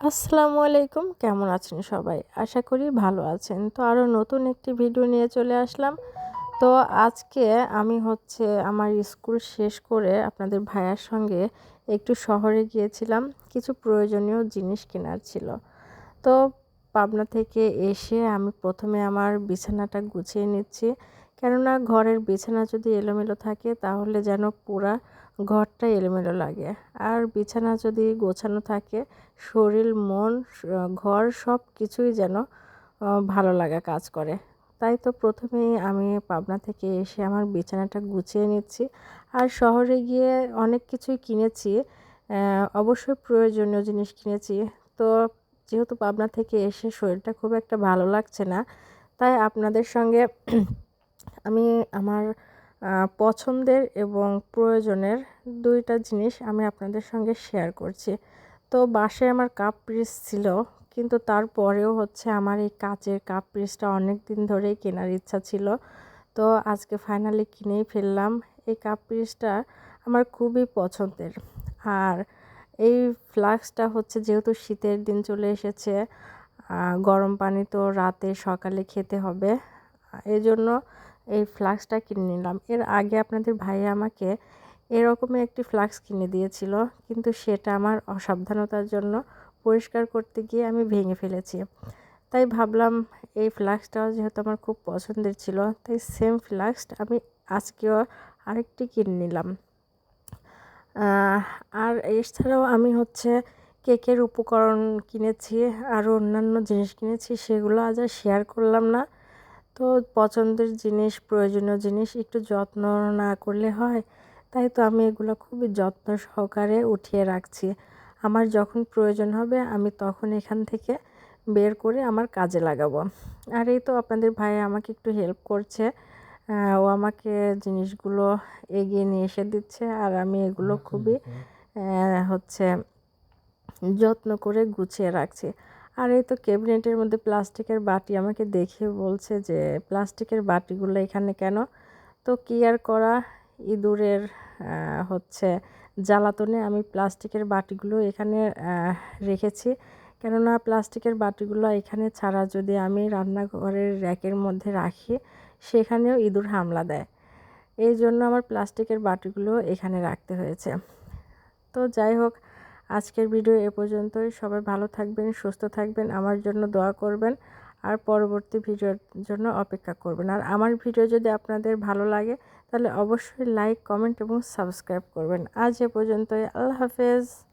আসসালামু আলাইকুম। কেমন আছেন সবাই? আশা করি ভালো আছেন। তো আরও নতুন একটি ভিডিও নিয়ে চলে আসলাম। তো আজকে আমি হচ্ছে আমার স্কুল শেষ করে আপনাদের ভাইয়ার সঙ্গে একটু শহরে গিয়েছিলাম। কিছু প্রয়োজনীয় জিনিস কেনার ছিল। তো পাবনা থেকে এসে আমি প্রথমে আমার বিছানাটা গুছিয়ে নিচ্ছি। কেননা ঘরের বিছানা যদি এলোমেলো থাকে, তাহলে যেন পুরা ঘরটা এলোমেলো লাগে। আর বিছানা যদি গোছানো থাকে, শরীর, মন ঘর সব কিছুই যেন ভালো লাগা কাজ করে। তাই তো প্রথমেই আমি পাবনা থেকে এসে আমার বিছানাটা গুছিয়ে নিচ্ছি। আর শহরে গিয়ে অনেক কিছুই কিনেছি অবশ্যই প্রয়োজনীয় জিনিস কিনেছি। তো যেহেতু পাবনা থেকে এসে শরীরটা খুব একটা ভালো লাগছে না, তাই আপনাদের সঙ্গে আমি আমার পছন্দের এবং প্রয়োজনের দুইটা জিনিস আমি আপনাদের সঙ্গে শেয়ার করছি। তো বাসায় আমার কাপ পিস ছিল, কিন্তু তারপরেও হচ্ছে আমার এই কাচের কাপ পিসটা অনেক দিন ধরেই কেনার ইচ্ছা ছিল। তো আজকে ফাইনালি কিনেই ফেললাম। এই কাপ পিসটা আমার খুবই পছন্দের। আর এই ফ্লাক্সটা হচ্ছে যেহেতু শীতের দিন চলে এসেছে গরম পানি তো রাতে সকালে খেতে হবে। এই জন্য এই ফ্লাক্সটা কিনে নিলাম। এর আগে আপনাদের ভাই আমাকে এরকমই একটি ফ্লাক্স কিনে দিয়েছিল, কিন্তু সেটা আমার অসাবধানতার জন্য পরিষ্কার করতে গিয়ে আমি ভেঙে ফেলেছি। তাই ভাবলাম এই ফ্লাক্সটাও যেহেতু আমার খুব পছন্দের ছিল, তাই সেম ফ্লাক্সটা আমি আজকেও আরেকটি কিনে নিলাম। আর এছাড়াও আমি হচ্ছে কেকের উপকরণ কিনেছি, আরও অন্যান্য জিনিস কিনেছি, সেগুলো আজ আর শেয়ার করলাম না। তো পছন্দের জিনিস প্রয়োজনীয় জিনিস একটু যত্ন না করলে হয় তাই তো আমি এগুলো খুবই যত্ন সহকারে উঠিয়ে রাখছি। আমার যখন প্রয়োজন হবে আমি তখন এখান থেকে বের করে আমার কাজে লাগাবো। আর এই তো আপনাদের ভাই আমাকে একটু হেল্প করছে। ও আমাকে জিনিসগুলো এগিয়ে নিয়ে এসে দিচ্ছে আর আমি এগুলো খুবই হচ্ছে যত্ন করে গুছিয়ে রাখছি। আর এই তো ক্যাবিনেটের মধ্যে প্লাস্টিকের বাটি আমাকে দেখে বলছে যে, প্লাস্টিকের বাটিগুলো এখানে কেন? তো কি আর করা? ইঁদুরের হচ্ছে জ্বালাতনে আমি প্লাস্টিকের বাটিগুলো এখানে রেখেছি। কেননা প্লাস্টিকের বাটিগুলো এখানে ছাড়া যদি আমি রান্নাঘরের র্যাকের মধ্যে রাখি, সেখানেও ইঁদুর হামলা দেয়। এই জন্য আমার প্লাস্টিকের বাটিগুলো এখানে রাখতে হয়েছে। তো যাই হোক আজকের ভিডিও এ পর্যন্তই। সবাই ভালো থাকবেন, সুস্থ থাকবেন, আমার জন্য দোয়া করবেন। আর পরবর্তী ভিডিওর জন্য অপেক্ষা করবেন। আর আমার ভিডিও যদি আপনাদের ভালো লাগে, তাহলে অবশ্যই লাইক, কমেন্ট এবং সাবস্ক্রাইব করবেন। আজ এ পর্যন্তই। আল্লাহ হাফেজ।